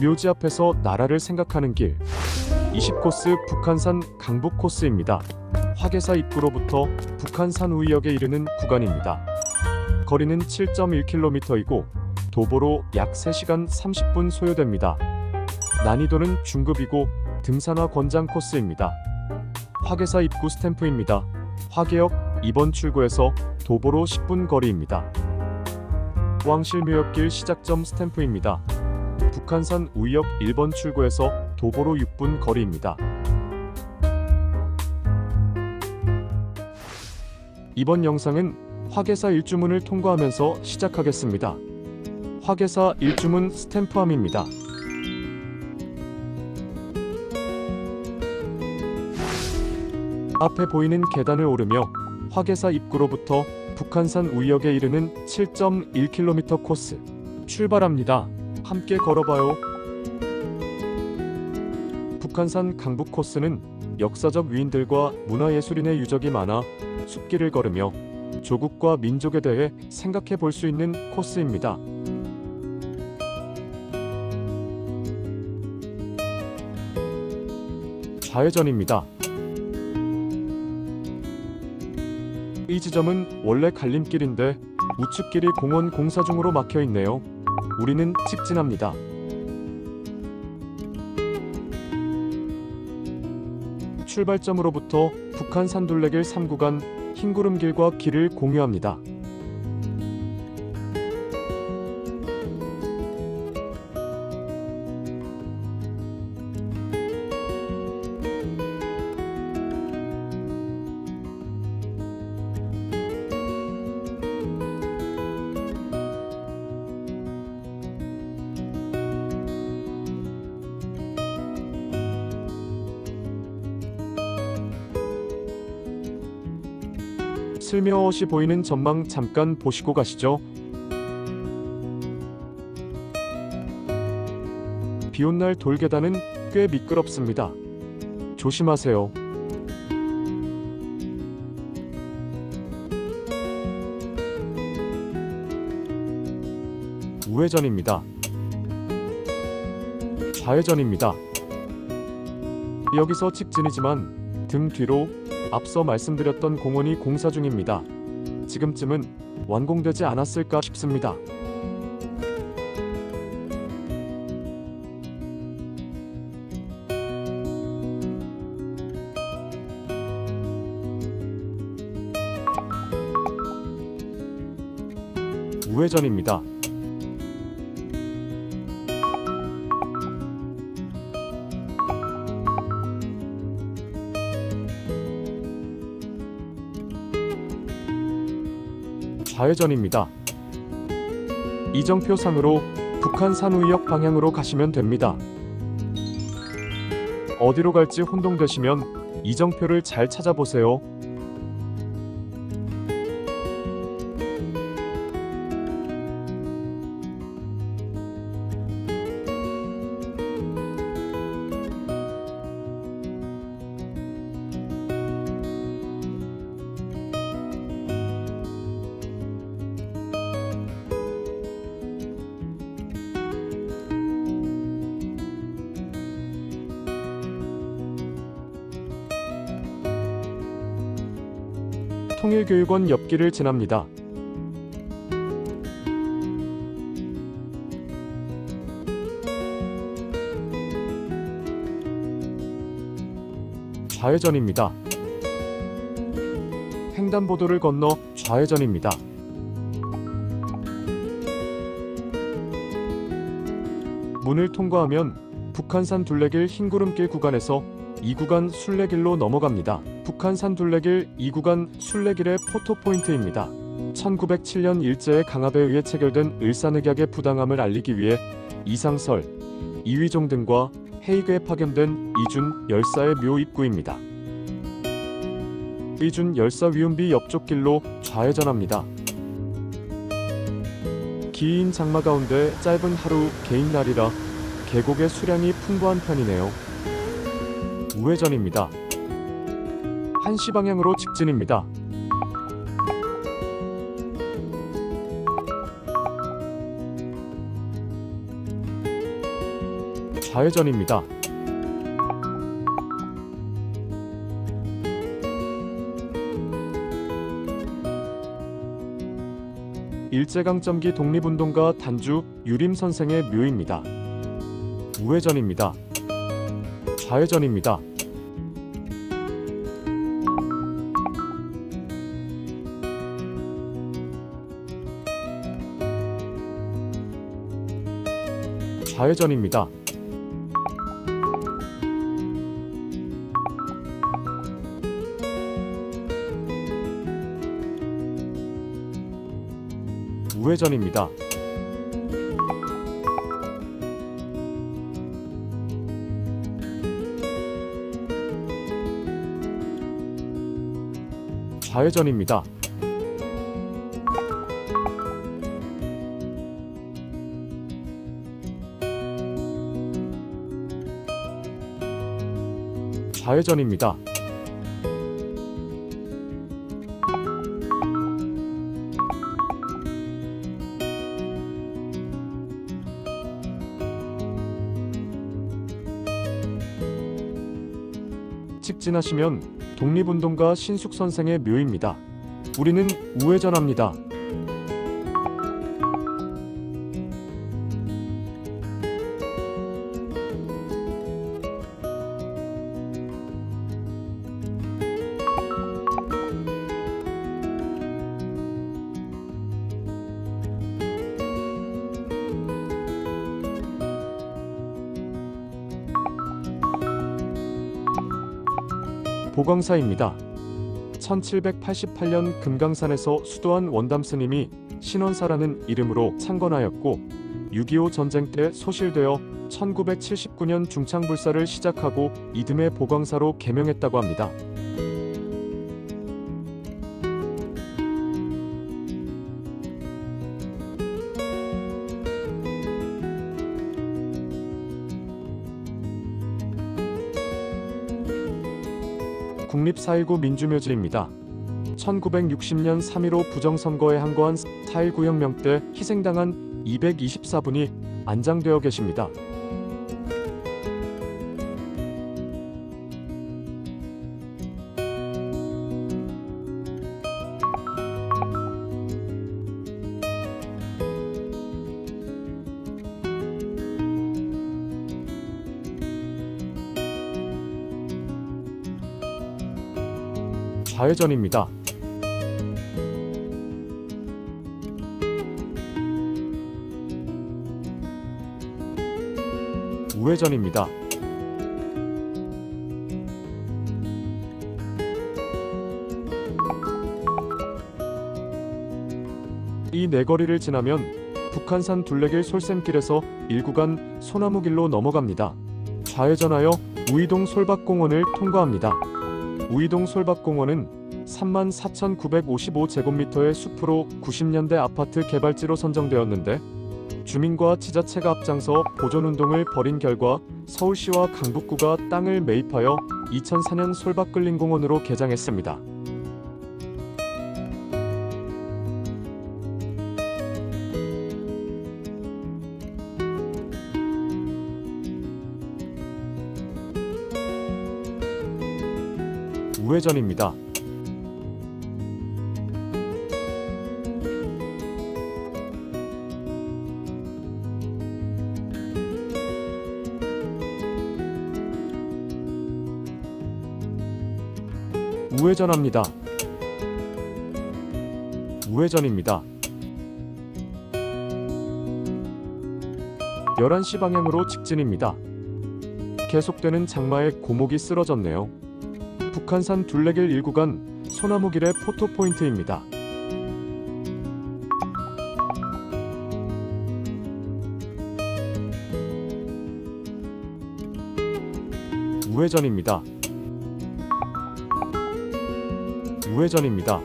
묘지 앞에서 나라를 생각하는 길 20코스 북한산 강북 코스입니다. 화계사 입구로부터 북한산 우이역에 이르는 구간입니다. 거리는 7.1km이고 도보로 약 3시간 30분 소요됩니다. 난이도는 중급이고 등산화 권장 코스입니다. 화계사 입구 스탬프입니다. 화계역 2번 출구에서 도보로 10분 거리입니다. 왕실묘역길 시작점 스탬프입니다. 북한산 우이역 1번 출구에서 도보로 6분 거리입니다. 이번 영상은 화계사 일주문을 통과하면서 시작하겠습니다. 화계사 일주문 스탬프함입니다. 앞에 보이는 계단을 오르며 화계사 입구로부터 북한산 우이역에 이르는 7.1km 코스 출발합니다. 함께 걸어봐요. 북한산 강북 코스는 역사적 위인들과 문화예술인의 유적이 많아 숲길을 걸으며 조국과 민족에 대해 생각해 볼 수 있는 코스입니다. 좌회전입니다. 이 지점은 원래 갈림길인데 우측길이 공원 공사 중으로 막혀 있네요. 우리는 직진합니다. 출발점으로부터 북한 산둘레길 3구간 흰구름길과 길을 공유합니다. 슬며시 보이는 전망 잠깐 보시고 가시죠. 비온 날 돌계단은 꽤 미끄럽습니다. 조심하세요. 우회전입니다. 좌회전입니다. 여기서 직진이지만 등 뒤로 앞서 말씀드렸던 공원이 공사 중입니다. 지금쯤은 완공되지 않았을까 싶습니다. 우회전입니다. 좌회전입니다. 이정표 상으로 북한 산우이역 방향으로 가시면 됩니다. 어디로 갈지 혼동되시면 이정표를 잘 찾아보세요. 통일교육원 옆길을 지납니다. 좌회전입니다. 횡단보도를 건너 좌회전입니다. 문을 통과하면 북한산 둘레길 흰구름길 구간에서 2구간 순례길로 넘어갑니다. 북한 산 둘레길 2구간 순례길의 포토포인트입니다. 1907년 일제의 강압에 의해 체결된 을사늑약의 부당함을 알리기 위해 이상설, 이휘종 등과 헤이그에 파견된 이준 열사의 묘 입구입니다. 이준 열사 위운비 옆쪽 길로 좌회전합니다. 긴 장마 가운데 짧은 하루 개인 날이라 계곡의 수량이 풍부한 편이네요. 우회전입니다. 한시 방향으로 직진입니다. 좌회전입니다. 일제강점기 독립운동가 단주 유림 선생의 묘입니다. 우회전입니다. 좌회전입니다. 좌회전입니다. 우회전입니다. 좌회전입니다. 좌회전입니다. 직진하시면 독립운동가 신숙 선생의 묘입니다. 우리는 우회전합니다. 보광사입니다. 1788년 금강산에서 수도한 원담 스님이 신원사라는 이름으로 창건하였고 6.25 전쟁 때 소실되어 1979년 중창불사를 시작하고 이듬해 보광사로 개명했다고 합니다. 국립 4.19 민주묘지입니다. 1960년 3.15 부정선거에 항거한 4.19 혁명 때 희생당한 224분이 안장되어 계십니다. 좌회전입니다. 우회전입니다. 이 네거리를 지나면 북한산 둘레길 솔샘길에서 1구간 소나무길로 넘어갑니다. 좌회전하여 우이동 솔밭공원을 통과합니다. 우이동 솔밭공원은 34,955제곱미터의 숲으로 90년대 아파트 개발지로 선정되었는데 주민과 지자체가 앞장서 보존운동을 벌인 결과 서울시와 강북구가 땅을 매입하여 2004년 솔밭근린공원으로 개장했습니다. 우회전입니다. 우회전합니다. 우회전입니다. 11시 방향으로 직진입니다. 계속되는 장마에 고목이 쓰러졌네요. 북한산 둘레길 1구간 소나무길의 포토포인트입니다. 우회전입니다. 우회전입니다.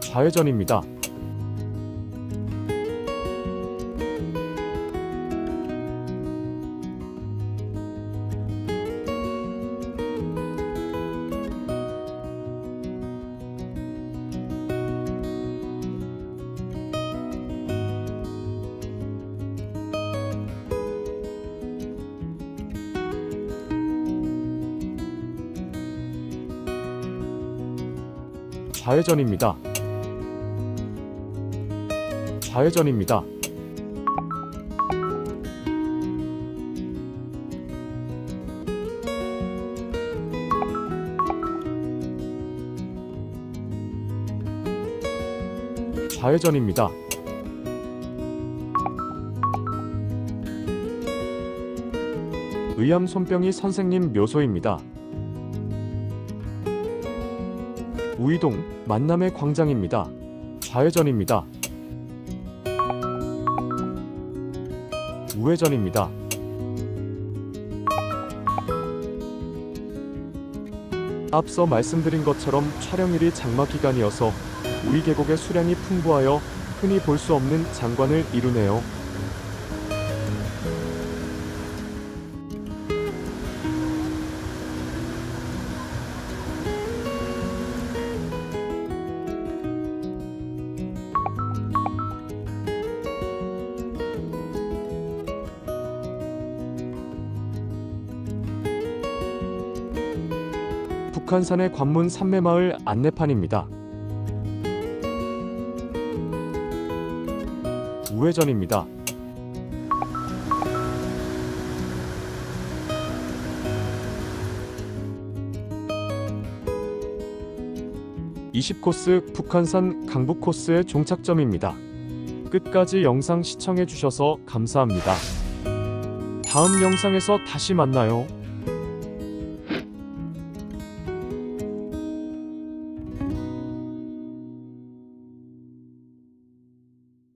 좌회전입니다. 좌회전입니다. 좌회전입니다. 좌회전입니다. 의암 손병희 선생님 묘소입니다. 우이동 만남의 광장입니다. 좌회전입니다. 우회전입니다. 앞서 말씀드린 것처럼 촬영일이 장마 기간이어서 우이 계곡의 수량이 풍부하여 흔히 볼 수 없는 장관을 이루네요. 북한산의 관문 산매마을 안내판입니다. 우회전입니다. (20 코스) 북한산 강북 코스의 종착점입니다. 끝까지 영상 시청해 주셔서 감사합니다. 다음 영상에서 다시 만나요.